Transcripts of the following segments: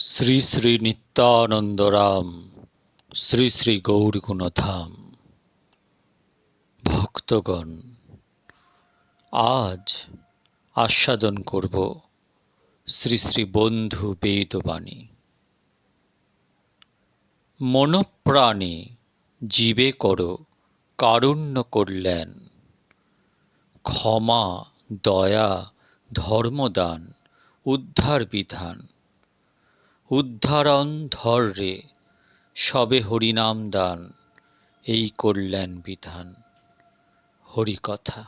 শ্রী শ্রী নিত্যানন্দরাম, শ্রী শ্রী গৌরগুণধাম। ভক্তগণ, আজ আস্বাদন করব শ্রী শ্রী বন্ধু বেদবাণী। মনপ্রাণে জীবে করো কারুণ্য কল্যাণ। ক্ষমা, দয়া, ধর্মদান, উদ্ধার বিধান। উদ্ধারণ ধর রে, সবে হরিনাম দান, এই কল্যাণ বিধান। হরিকথা।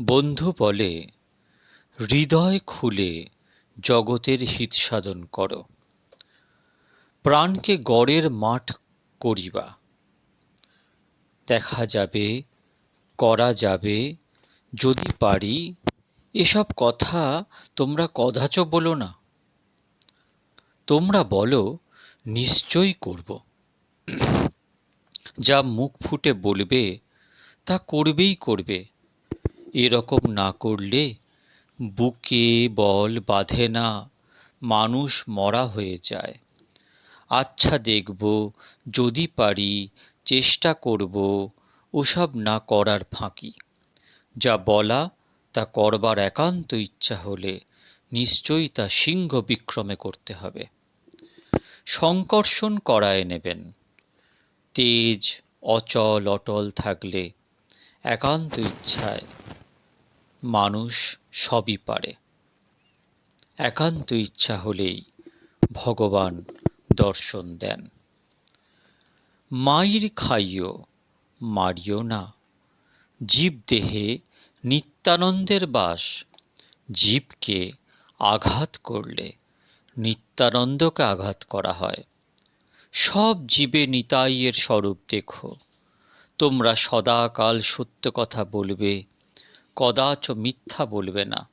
বন্ধু বলে, হৃদয় খুলে জগতের হিত সাধন করো। প্রাণকে গড়ের মাঠ করিবা। দেখা যাবে, করা যাবে, যদি পারি, এসব কথা তোমরা কদাচ বলো না। তোমরা বলো, নিশ্চয়ই করব। যা মুখ ফুটে বলবে, তা করবেই করবে। এরকম না করলে বুকে বল বাঁধে না, মানুষ মরা হয়ে যায়। আচ্ছা দেখব, যদি পারি, চেষ্টা করব ওসব না করার ফাঁকি। যা বলা, তা করবার একান্ত ইচ্ছা হলে নিশ্চয়ই তা সিংহ বিক্রমে করতে হবে। সংকর্ষণ করায় নেবেন। তেজ, অচল, অটল থাকলে একান্ত ইচ্ছায় মানুষ সবই পারে। একান্ত ইচ্ছা হলেই ভগবান দর্শন দেন। মায়ের খাইও মারিও না। জীব দেহে নিত্যানন্দের বাস। জীবকে আঘাত করলে নিত্যানন্দকে আঘাত করা হয়। সব জীবে নিতাইয়ের স্বরূপ দেখো। তোমরা সদাকাল সত্য কথা বলবে, কদাচ মিথ্যা বলবে না।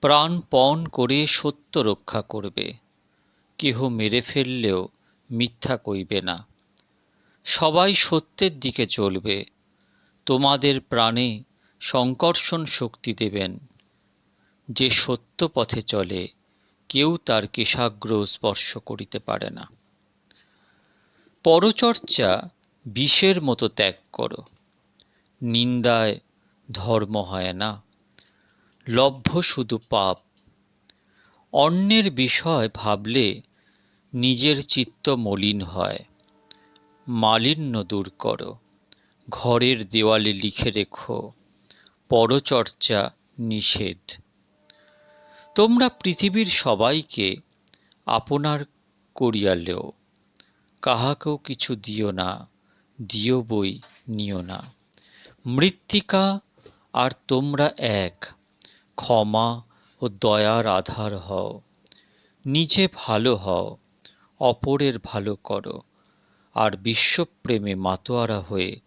প্রাণপণ করে সত্য রক্ষা করবে, কেহ মেরে ফেললেও মিথ্যা কইবে না। সবাই সত্যের দিকে চলবে, তোমাদের প্রাণে সংকর্ষণ শক্তি দেবেন। যে সত্য পথে চলে, কেউ তার কেশাগ্র স্পর্শ করিতে পারে না। পরচর্চা বিষের মতো ত্যাগ করো, নিন্দায় ধর্ম হয় না, লভ্য শুধু পাপ। অন্যের বিষয় ভাবলে নিজের চিত্ত মলিন হয়, মালিন্য দূর করো, ঘরের দেওয়ালে লিখে রেখো, পরচর্চা নিষেধ। তোমরা পৃথিবীর সবাইকে আপনার করিয়ালেও কাহাকেও কিছু দিও না, দিও বই নিও না। মৃত্তিকা আর তোমরা এক, ক্ষমা ও দয়ার আধার হও। নিজে ভালো হও, অপরের ভালো করো। আর বিশ্বপ্রেমে মাতোয়ারা হয়ে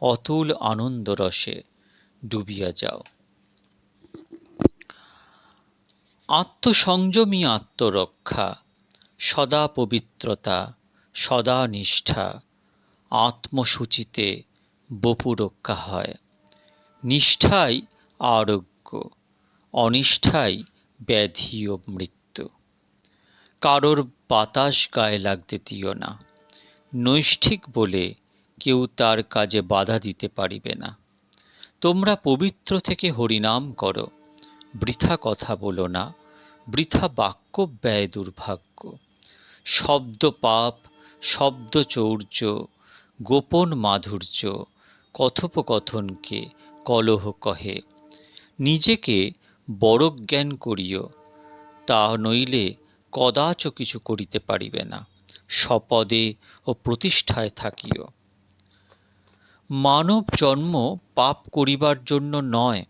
অতুল আনন্দরসে ডুবিয়া যাও। আত্মসংযমী আত্মরক্ষা, সদা পবিত্রতা, সদা নিষ্ঠা, আত্মসূচিতে বপু রক্ষা হয়। নিষ্ঠাই আরোগ্য, অনিষ্ঠাই ব্যাধি ও মৃত্যু। কারোর বাতাস গায়ে লাগতে দিও না, নৈষ্ঠিক বলে কেউ তার কাজে বাধা দিতে পারিবে না। তোমরা পবিত্র থেকে হরিনাম করো। বৃথা কথা বলো না, বৃথা বাক্য ব্যয় দুর্ভাগ্য। শব্দ পাপ, শব্দ চৌর্য, গোপন মাধুর্য, কথোপকথনকে কলহ কহে। নিজেকে বড় জ্ঞান করিও, তা নইলে কদাচ কিছু করিতে পারিবে না, স্বপদে ও প্রতিষ্ঠায় থাকিও। মানব জন্ম পাপ করিবার জন্য নয়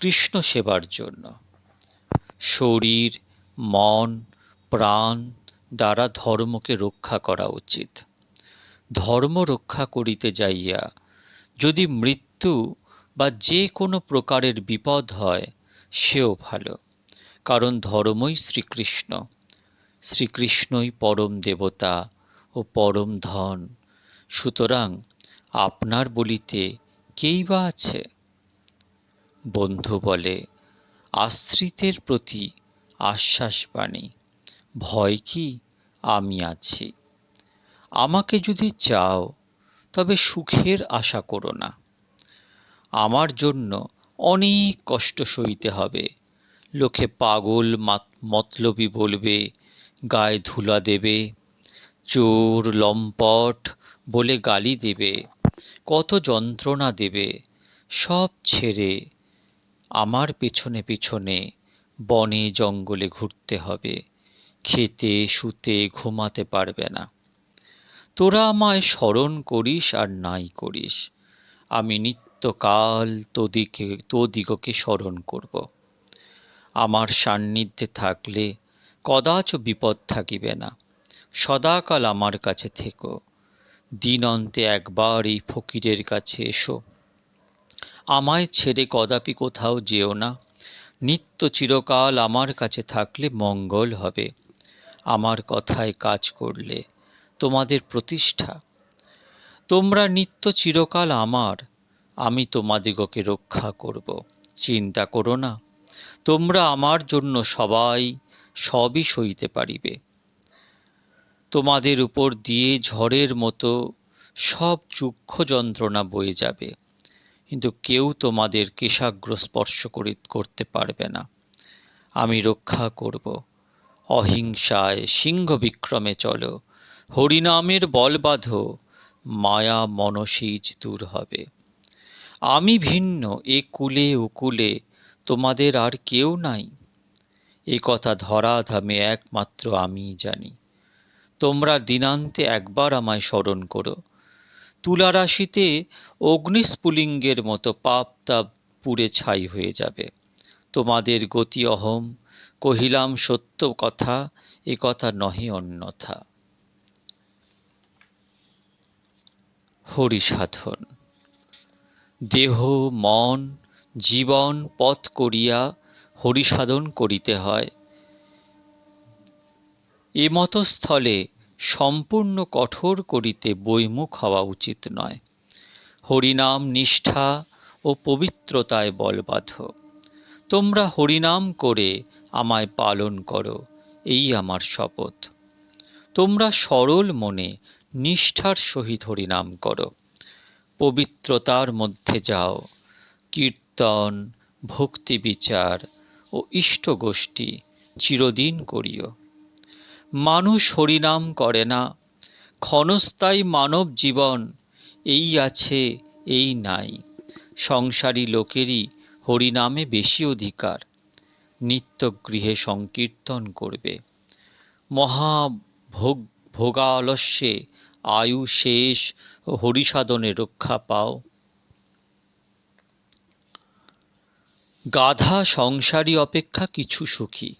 কৃষ্ণ সেবার জন্য। শরীর, মন, প্রাণ দ্বারা ধর্মকে রক্ষা করা উচিত। ধর্ম রক্ষা করিতে যাইয়া যদি মৃত্যু বা যে কোনো প্রকারের বিপদ হয়, সেও ভালো, কারণ ধর্মই শ্রীকৃষ্ণ। শ্রীকৃষ্ণই পরম দেবতা ও পরম ধন। সুতরাং আপনার বলিতে কেই বা আছে? বন্ধু বলে, আশ্রিতের প্রতি আশ্বাস বাণী, ভয় কি আমি আছি? আমাকে যদি চাও, তবে সুখের আশা করো না। আমার জন্য অনেক কষ্ট সইতে হবে। লোকে পাগল মতলবি বলবে, গায়ে ধুলা দেবে, চোর লম্পট বলে গালি দেবে, কত যন্ত্রণা দেবে, সব ছেড়ে আমার পেছনে পেছনে বনে জঙ্গলে ঘুরতে হবে। খেতে, শুতে, ঘুমাতে পারবে না। তোরা আমায় স্মরণ করিস আর নাই করিস। আমি নিত্যকাল তোদিকে, তোদিগকে স্মরণ করব। আমার সান্নিধ্যে থাকলে কদাচ বিপদ থাকিবে না। সদাকাল আমার কাছে থেকো। দিন অন্তে একবার এই ফকিরের কাছে এসো। আমায় ছেড়ে কদাপি কোথাও যেও না। নিত্য চিরকাল আমার কাছে থাকলে মঙ্গল হবে। আমার কথায় কাজ করলে তোমাদের প্রতিষ্ঠা। তোমরা নিত্য চিরকাল আমার, আমি তোমাদিগকে রক্ষা করব। চিন্তা করো না, তোমরা আমার জন্য সবাই সবই সইতে পারিবে। তোমাদের উপর দিয়ে ঝড়ের মতো সব চুক্ষ যন্ত্রণা বয়ে যাবে। কিন্তু কেউ তোমাদের কেশাগ্র স্পর্শ করে, করতে পারবে না। আমি রক্ষা করব। অহিংসায় সিংহ বিক্রমে চলো। হরিনামের বল বাঁধো। মায়া মনসীজ দূর হবে। আমি ভিন্ন, এ কুলে উকুলে তোমাদের আর কেউ নাই। এ কথা ধরাধামে একমাত্র আমিই জানি। তোমরা দিনান্তে একবার আমায় স্মরণ করো। তুলারাশিতে অগ্নিস্ফুলিঙ্গের মতো পাপ তাপ পুড়ে ছাই হয়ে যাবে। তোমাদের গতি অহম, কহিলাম সত্য কথা, এ কথা নহে অন্যথা। হরিসাধন, দেহ, মন, জীবন পথ করিয়া হরিসাধন করিতে হয়। এমতো স্থলে সম্পূর্ণ কঠোর করিতে বৈমুখ হওয়া উচিত নয়। হরিনাম নিষ্ঠা ও পবিত্রতায় বলবাধ তোমরা হরিনাম করে আমায় পালন করো, এই আমার শপথ। তোমরা সরল মনে নিষ্ঠার সহিত হরিনাম করো। পবিত্রতার মধ্যে যাও, কীর্তন, ভক্তি বিচার ও ইষ্টগোষ্ঠী চিরদিন করিও। মানুষ হরিনাম করে না। ক্ষণস্থায়ী মানব জীবন এই আছে, এই নাই। সংসারী লোকেরই হরিনামে বেশি অধিকার। নিত্য গৃহে সংকীর্তন করবে। মহাভোগ ভোগালস্যে আয়ু শেষ ও হরিসাধনে রক্ষা পাও। গাধা সংসারী অপেক্ষা কিছু সুখী।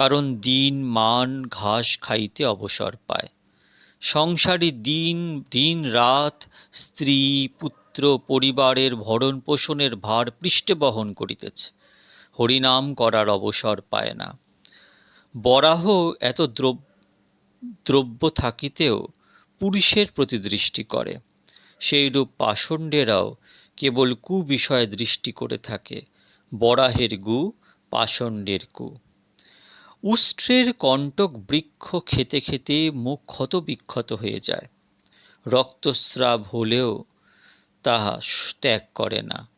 কারণ দিন, মান, ঘাস খাইতে অবসর পায়। সংসারী দিন দিন রাত, স্ত্রী, পুত্র, পরিবারের ভরণ পোষণের ভার পৃষ্ঠে বহন করিতেছে। হরিনাম করার অবসর পায় না। বরাহ এত দ্রব্য থাকিতেও পুরুষের প্রতি দৃষ্টি করে। সেইরূপ পাষণ্ডেরাও কেবল কুবিষয়ে দৃষ্টি করে থাকে, বরাহের গু, পাষণ্ডের কু। উষ্ট্রের কণ্টক বৃক্ষ খেতে খেতে মুখ ক্ষত বিক্ষত হয়ে যায়। রক্তস্রাব হলেও তাহা ত্যাগ করে না।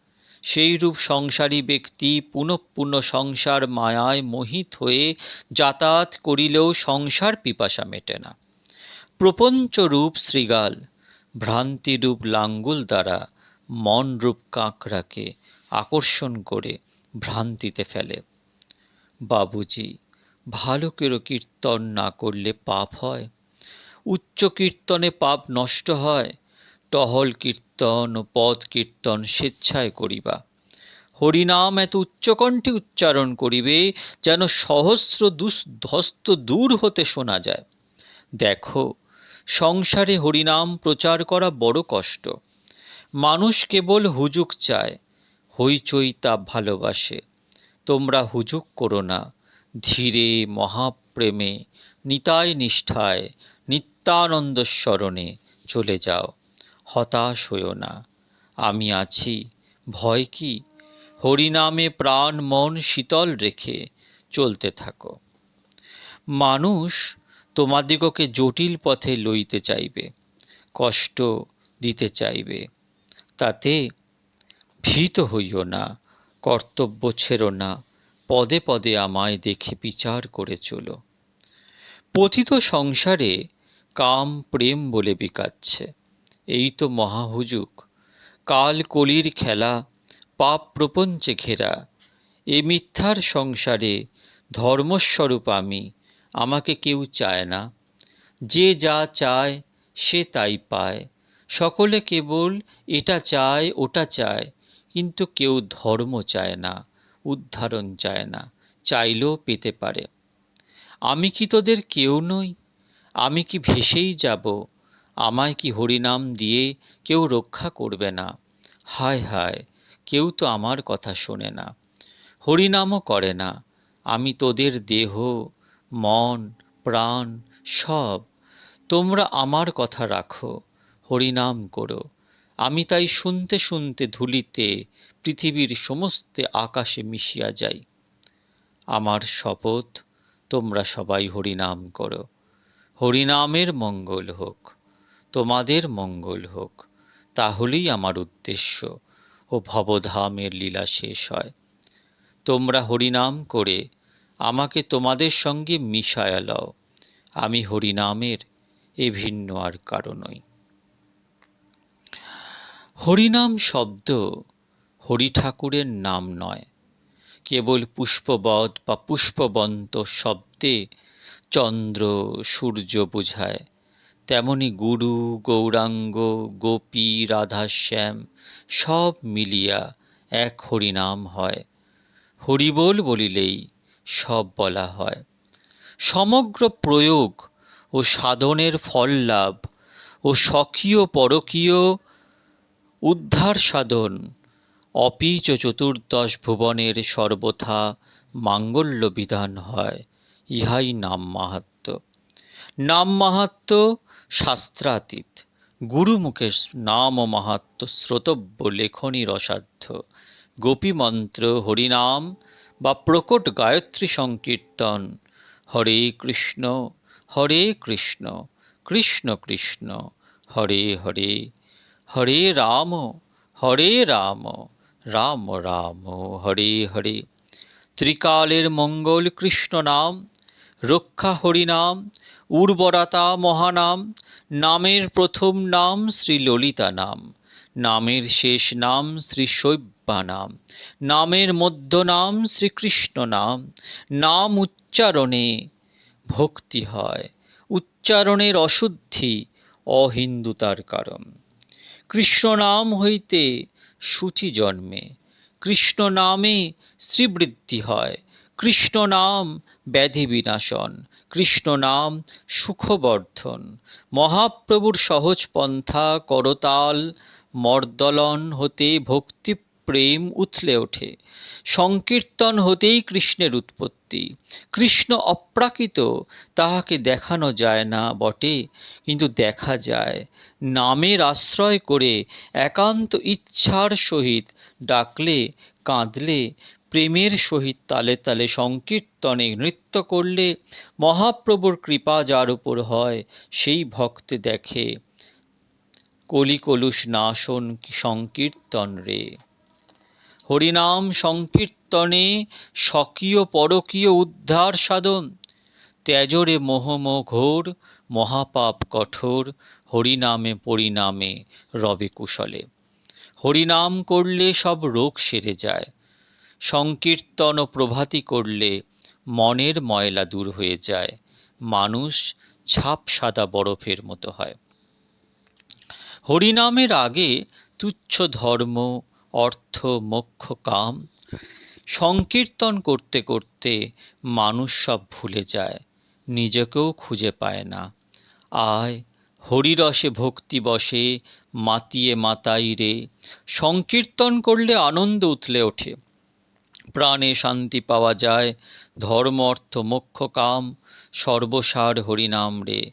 সেইরূপ সংসারী ব্যক্তি পুনঃপুনঃ সংসার মায়ায় মোহিত হয়ে যাতায়াত করিলেও সংসার পিপাসা মেটে না। প্রপঞ্চরূপ শ্রীগাল ভ্রান্তিরূপ লাঙ্গুল দ্বারা মনরূপ কাঁকড়াকে আকর্ষণ করে ভ্রান্তিতে ফেলে। বাবুজি ভালো কেরো কীর্তন না করলে পাপ হয়। উচ্চ কীর্তনে পাপ নষ্ট হয়। টহল কীর্তন ও পদ কীর্তন স্বেচ্ছায় করিবা। হরিনাম এত উচ্চকণ্ঠে উচ্চারণ করিবে যেন সহস্র দুঃস্থ দূর হতে শোনা যায়। দেখো, সংসারে হরিনাম প্রচার করা বড় কষ্ট। মানুষ কেবল হুজুক চায়, হইচই তা ভালোবাসে। তোমরা হুজুক করো না। ধীরে মহাপ্রেমে নিতায় নিষ্ঠায়, নিত্যানন্দ স্মরণে চলে যাও। হতাশ হইও না। আমি আছি। ভয় কি? হরিনামে প্রাণ মন শীতল রেখে চলতে থাকো। মানুষ তোমাদিগকে জটিল পথে লইতে চাইবে, কষ্ট দিতে চাইবে। তাতে ভীত হইও না, কর্তব্য ছেড়ো না। পদে পদে আমায় দেখে বিচার করে চলো। পতিত সংসারে কাম প্রেম বলে বিকাচ্ছে। এই তো মহাহুজুক, কাল কলির খেলা, পাপ প্রপঞ্চে ঘেরা। এ মিথ্যার সংসারে ধর্মস্বরূপ আমি, আমাকে কেউ চায় না। যে যা চায়, সে তাই পায়। সকলে কেবল এটা চায়, ওটা চায়, কিন্তু কেউ ধর্ম চায় না। উদ্ধারণ চায় না, চাইলেও পেতে পারে। আমি কি তোদের কেউ নই? আমি কি ভেসেই যাব? আমায় কি হরিনাম দিয়ে কেউ রক্ষা করবে না? হায় হায়, কেউ তো আমার কথা শোনে না। হরিনামও করে না। আমি তোদের দেহ, মন, প্রাণ সব। তোমরা আমার কথা রাখো, হরিনাম করো। আমি তাই শুনতে শুনতে ধুলিতে পৃথিবীর সমস্ত আকাশে মিশিয়া যাই। আমার শপথ, তোমরা সবাই হরিনাম করো। হরিনামের মঙ্গল হোক, তোমাদের মঙ্গল হোক, তাহলেই আমার উদ্দেশ্য ও ভবধামের লীলা শেষ হয়। তোমরা হরিনাম করে আমাকে তোমাদের সঙ্গে মিশায়া লও। আমি হরিনামের এ ভিন্ন আর কারণই হরিনাম শব্দ হরি ঠাকুরের নাম নয়। কেবল পুষ্পবধ বা পুষ্পবন্ত শব্দে চন্দ্র, সূর্য বোঝায়। তেমনি গুরু, গৌরাঙ্গ, গোপী, রাধাশ্যাম সব মিলিয়া এক হরিনাম হয়। হরিবোল বলিলেই সব বলা হয়। সমগ্র প্রয়োগ ও সাধনের ফল লাভ ও স্বকীয় পরকীয় উদ্ধার সাধন অপিচ চতুর্দশ ভুবনের সর্বথা মাঙ্গল্য বিধান হয়, ইহাই নাম মাহাত্ম। নাম মাহাত্ম শাস্ত্রাতীত গুরুমুখে নাম মাহাত্ম শ্রোতব্য লেখনী রসাধ্য। গোপীমন্ত্র হরিনাম বা প্রকট গায়ত্রী সংকীর্তন, হরে কৃষ্ণ হরে কৃষ্ণ কৃষ্ণ কৃষ্ণ, হরে হরে হরে রাম হরে রাম। রাম রাম, হরে হরে। ত্রিকালের মঙ্গল কৃষ্ণ নাম, রক্ষা হরিনাম উর্বরতা মহানাম, নামের প্রথম নাম শ্রী ললিতা নাম, নামের শেষ নাম শ্রী শৈব্যা নাম, নামের মধ্য নাম শ্রীকৃষ্ণ নাম নাম উচ্চারণে ভক্তি হয়, উচ্চারণের অশুদ্ধি অহিন্দুতার কারণ। কৃষ্ণ নাম হইতে সূচি জন্মে। কৃষ্ণ নামে শ্রীবৃদ্ধি হয়। কৃষ্ণ নাম ব্যাধি বিনাশন। কৃষ্ণ নাম সুখবর্ধন। মহাপ্রভুর সহজ পন্থা করতাল মর্দলন হতে ভক্তি প্রেম উথলে ওঠে। সংকীর্তন হতেই কৃষ্ণের উৎপত্তি। কৃষ্ণ অপ্রাকৃত, তাহাকে দেখানো যায় না বটে, কিন্তু দেখা যায়। নামের আশ্রয় করে একান্ত ইচ্ছার সহিত ডাকলে, কাঁদলে, প্রেমের সহিত তালে তালে সংকীর্তনে নৃত্য করলে মহাপ্রভুর কৃপা যার উপর হয়, সেই ভক্তে দেখে। কলিকলুষ নাশন সংকীর্তন রে। হরিনাম সংকীর্তনে স্বকীয় পরকীয় উদ্ধার সাধন। ত্যাজরে মোহম ঘোর, মহাপাপ কঠোর, হরিনামে পরিণামে রবে কুশলে। হরিনাম করলে সব রোগ সেরে যায়। সংকীর্তন ও প্রভাতি করলে মনের ময়লা দূর হয়ে যায়। মানুষ ছাপ সাদা বরফের মতো হয়। হরিনামের আগে তুচ্ছ ধর্ম অর্থ, মোক্ষ, কাম। সংকীর্তন করতে করতে মানুষ সব ভুলে যায়, নিজেকেও খুঁজে পায় না। আয়, হরিরসে ভক্তি বসে, মাতিয়ে মাতাই রে। সংকীর্তন করলে আনন্দ উথলে ওঠে। প্রাণে শান্তি পাওয়া যায়, ধর্ম, অর্থ, মোক্ষ, কাম, সর্বসার হরিনাম রে।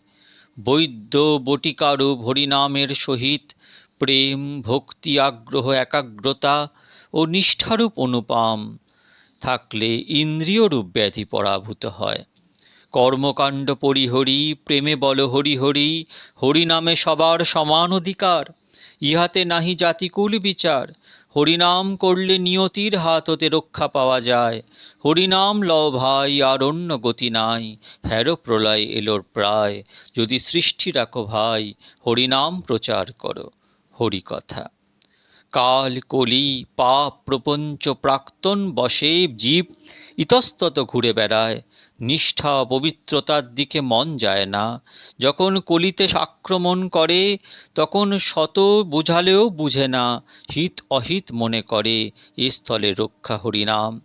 বৈদ্য বটিকারূপ হরিনামের সহিত প্রেম, ভক্তি, আগ্রহ, একাগ্রতা ও নিষ্ঠারূপ অনুপাম। থাকলে ইন্দ্রিয়রূপ ব্যাধি পরাভূত হয়। কর্মকাণ্ড পরিহরি, প্রেমে বল হরি হরি হরি নামে সবার সমান অধিকার। ইহাতে নাহি জাতিকুল বিচার। হরিনাম করলে নিয়তির হাত হতে রক্ষা পাওয়া যায়। হরিনাম লও ভাই, আর অন্য গতি নাই। হ্যারো প্রলয় এলোর প্রায়। যদি সৃষ্টি রাখো ভাই, হরিনাম প্রচার করো। হরি কথা কাল কলি পাপ প্রপঞ্চ প্রাক্তন বসে জীব, ইতস্তত ঘুরে বেড়ায়। নিষ্ঠা পবিত্রতার দিকে মন যায় না। যখন কলিতে আক্রমণ করে, তখন শত বুঝালেও বুঝে না, হিত অহিত মনে করে, এ স্থলে রক্ষা হরিনাম।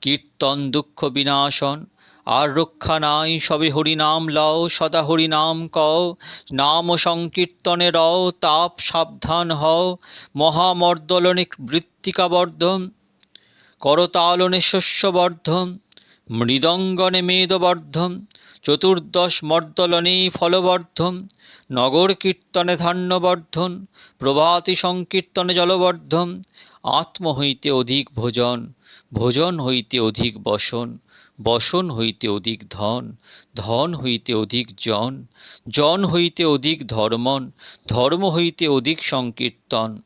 কীর্তন দুঃখ বিনাশন আর রক্ষা নাই সবে হরিনাম লও, সদা হরিনাম কও। নাম সংকীর্তনে রও, তাপ সাবধান হও। মহামর্দলনে বৃত্তিকাবর্ধন করতালনে শস্যবর্ধন মৃদঙ্গনে মেদবর্ধন চতুর্দশ মর্দলনে ফলবর্ধন নগর কীর্তনে ধান্যবর্ধন প্রভাতি সংকীর্তনে জলবর্ধন আত্ম হইতে অধিক ভোজন ভোজন হইতে অধিক বসন। বসন হইতে অধিক ধন ধন হইতে অধিক জন জন হইতে অধিক ধর্মন, ধর্ম হইতে অধিক সংকীর্তন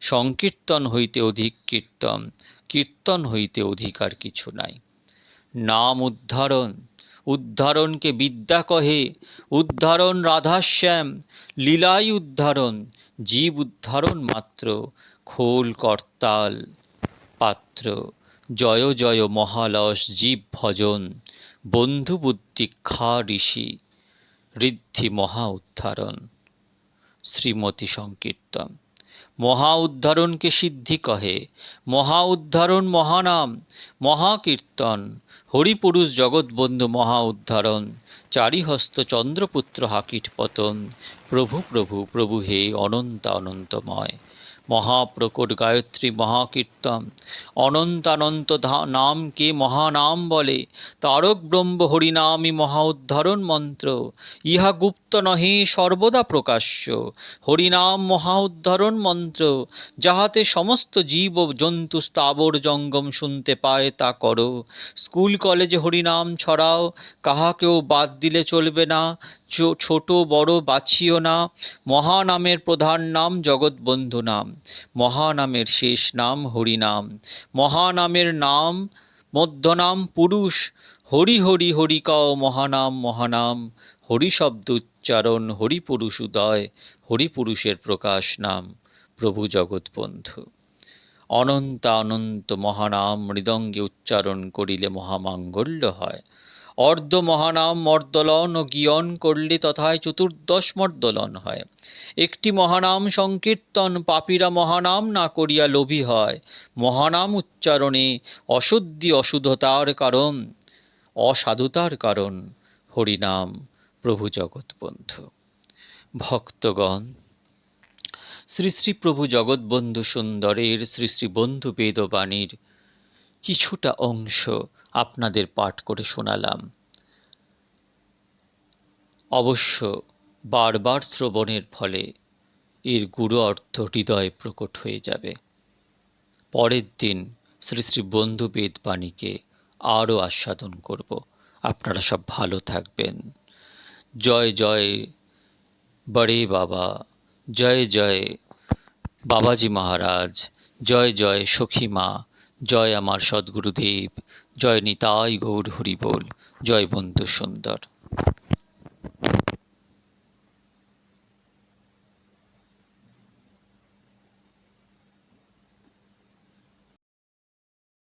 সংকীর্তন হইতে অধিক কীর্তন কীর্তন হইতে অধিকার কিছু নাই। নাম উদ্ধারণ, উদ্ধারণকে বিদ্যা কহে, উদ্ধারণ রাধাশ্যাম, লীলাই উদ্ধারণ, জীব উদ্ধারণ মাত্র, খোল করতাল পাত্র। জয় জয় মহালস জীব ভজন, বন্ধু বুদ্ধি খা ঋষি, ঋদ্ধি মহা উদ্ধারণ। শ্রীমতী সংকীর্তন। মহা উদ্ধারণকে সিদ্ধি কহে, মহা উদ্ধারণ মহানাম মহাকীর্তন হরিপুরুষ জগৎবন্ধু মহা উদ্ধারণ, চারিহস্ত চন্দ্রপুত্র হাকিট পতন। প্রভু প্রভু প্রভু হে অনন্ত অনন্তময়। মহাপ্রকট গায়ত্রী মহাকীর্তন। অনন্তানন্ত নামকে মহানাম বলে। তারক ব্রহ্ম হরিনামই মহা উদ্ধারণ মন্ত্র। ইহা গুপ্ত নহে, সর্বদা প্রকাশ্য। হরিনাম মহা উদ্ধারণ মন্ত্র। যাহাতে সমস্ত জীব জন্তু স্থাবর জঙ্গম শুনতে পায়, তা করো। স্কুল কলেজে হরিনাম ছড়াও। কাহাকেও বাদ দিলে চলবে না। ছোট, বড়, বাছিও না। মহানামের প্রধান নাম জগৎবন্ধু নাম। মহানামের শেষ নাম হরিনাম। মহানামের নাম, মধ্যনাম পুরুষ। হরি হরি হরি কও, মহানাম মহানাম। হরি শব্দ উচ্চারণ, হরি পুরুষ উদয়, হরি পুরুষের প্রকাশ নাম। প্রভু জগৎবন্ধু। অনন্ত অনন্ত মহানাম মৃদঙ্গে উচ্চারণ করিলে মহামাঙ্গল্য হয়। অর্ধ মহানাম মর্দলন ও গিয়ন করলে তথায় চতুর্দশ মর্দলন হয়। একটি মহানাম সংকীর্তন পাপীরা মহানাম না করিয়া লোভী হয়। মহানাম উচ্চারণে অশুদ্ধি অশুদ্ধতার কারণ, অসাধুতার কারণ। হরিনাম, প্রভু জগৎবন্ধু। ভক্তগণ, শ্রী শ্রী প্রভু জগৎবন্ধু সুন্দরের, শ্রী শ্রী বন্ধু বেদবাণীর কিছুটা অংশ আপনাদের পাঠ করে শোনালাম। অবশ্য বারবার শ্রবণের ফলে এর গুরু অর্থ হৃদয়ে প্রকট হয়ে যাবে। পরের দিন শ্রী শ্রী বন্ধু বেদবাণীকে আরও আস্বাদন করব। আপনারা সব ভালো থাকবেন। জয় জয়, বড়ে বাবা, জয় জয়, বাবাজি মহারাজ, জয় জয় সখী মা, জয় আমার সদ্গুরুদেব জয় নিতাই গৌর হরিবোল জয় বন্ধু সুন্দর।